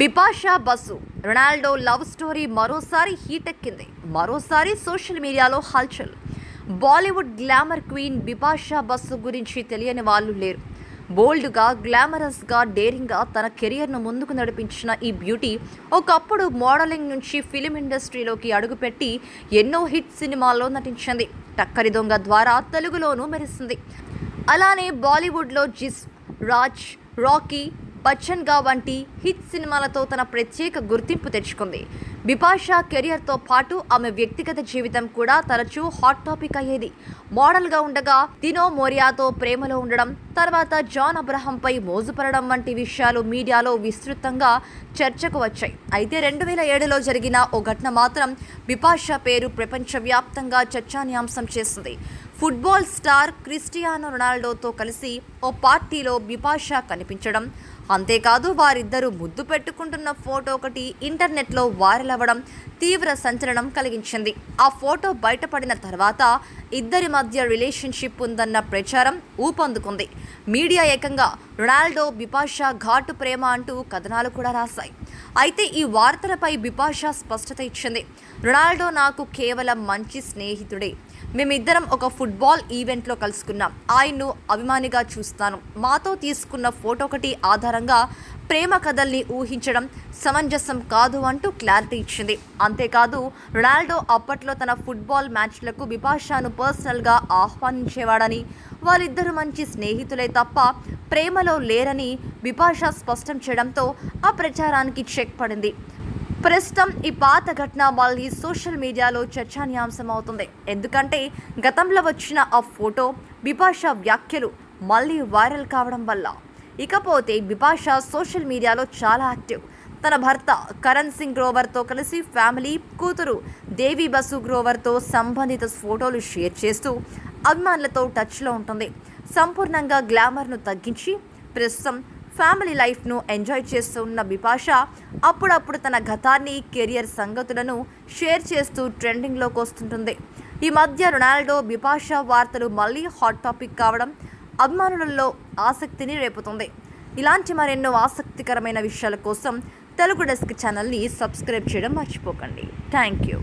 Bipasha Basu. Ronaldo love story మరోసారి heat ఎక్కింది మరోసారి సోషల్ మీడియాలో హల్చల్. Bollywood glamour queen Bipasha Basu గురించి తెలియని వాళ్ళు లేరు. బోల్డ్గా గ్లామరస్గా డేరింగ్గా తన కెరియర్ను ముందుకు నడిపించిన ఈ బ్యూటీ ఒకప్పుడు మోడలింగ్ నుంచి ఫిలిం ఇండస్ట్రీలోకి అడుగుపెట్టి ఎన్నో హిట్ సినిమాల్లో నటించింది. టక్కరి దొంగ ద్వారా తెలుగులోనూ మెరిసింది. అలానే బాలీవుడ్లో జిస్ రాజ్ రాకీ బచ్చన్గా వంటి హిట్ సినిమాలతో తన ప్రత్యేక గుర్తింపు తెచ్చుకుంది. బిపాషా కెరియర్తో పాటు ఆమె వ్యక్తిగత జీవితం కూడా తరచూ హాట్ టాపిక్ అయ్యేది. మోడల్గా ఉండగా తినో మోరియాతో ప్రేమలో ఉండడం తర్వాత జాన్ అబ్రహంపై మోజుపడడం వంటి విషయాలు మీడియాలో విస్తృతంగా చర్చకు వచ్చాయి. అయితే రెండు వేల ఏడులో జరిగిన ఓ ఘటన మాత్రం బిపాషా పేరు ప్రపంచవ్యాప్తంగా చర్చానీయాంశం చేసింది. ఫుట్బాల్ స్టార్ క్రిస్టియానో రొనాల్డోతో కలిసి ఓ పార్టీలో బిపాషా కనిపించడం అంతేకాదు వారిద్దరూ ముద్దు పెట్టుకుంటున్న ఫోటో ఒకటి ఇంటర్నెట్లో వైరల్ అవ్వడం తీవ్ర సంచలనం కలిగించింది. ఆ ఫోటో బయటపడిన తర్వాత ఇద్దరి మధ్య రిలేషన్షిప్ ఉందన్న ప్రచారం ఊపందుకుంది. మీడియా ఏకంగా రొనాల్డో బిపాషా ఘాటు ప్రేమ అంటూ కథనాలు కూడా రాశాయి. అయితే ఈ వార్తలపై బిపాషా స్పష్టత ఇచ్చింది. రొనాల్డో నాకు కేవలం మంచి స్నేహితుడే. మేమిద్దరం ఒక ఫుట్బాల్ ఈవెంట్లో కలుసుకున్నాం. ఆయన్ను అభిమానిగా చూస్తాను. మాతో తీసుకున్న ఫోటో ఒకటి ఆధారంగా ప్రేమ కథల్ని ఊహించడం సమంజసం కాదు అంటూ క్లారిటీ ఇచ్చింది. అంతేకాదు రొనాల్డో అప్పట్లో తన ఫుట్బాల్ మ్యాచ్లకు బిపాషాను పర్సనల్గా ఆహ్వానించేవాడని వాళ్ళిద్దరూ మంచి స్నేహితులే తప్ప ప్రేమలో లేరని బిపాషా స్పష్టం చేయడంతో ఆ ప్రచారానికి చెక్ పడింది. ప్రస్తుతం ఈ పాత ఘటన మళ్ళీ సోషల్ మీడియాలో చర్చానీయాంశం అవుతుంది ఎందుకంటే గతంలో వచ్చిన ఆ ఫోటో బిపాషా వ్యాఖ్యలు మళ్ళీ వైరల్ కావడం వల్ల. ఇకపోతే బిపాషా సోషల్ మీడియాలో చాలా యాక్టివ్. తన భర్త కరణ్ సింగ్ గ్రోవర్తో కలిసి ఫ్యామిలీ కూతురు దేవి బసు గ్రోవర్తో సంబంధిత ఫోటోలు షేర్ చేస్తూ అభిమానులతో టచ్లో ఉంటుంది. సంపూర్ణంగా గ్లామర్ను తగ్గించి ప్రస్తుతం ఫ్యామిలీ లైఫ్ను ఎంజాయ్ చేస్తూ ఉన్న బిపాషా అప్పుడప్పుడు తన గతాన్ని కెరియర్ సంగతులను షేర్ చేస్తూ ట్రెండింగ్లోకి వస్తుంటుంది. ఈ మధ్య రొనాల్డో బిపాషా వార్తలు మళ్ళీ హాట్ టాపిక్ కావడం అభిమానులలో ఆసక్తిని రేపుతుంది. ఇలాంటి మరెన్నో ఆసక్తికరమైన విషయాల కోసం తెలుగు డెస్క్ ఛానల్ని సబ్స్క్రైబ్ చేయడం మర్చిపోకండి. Thank you.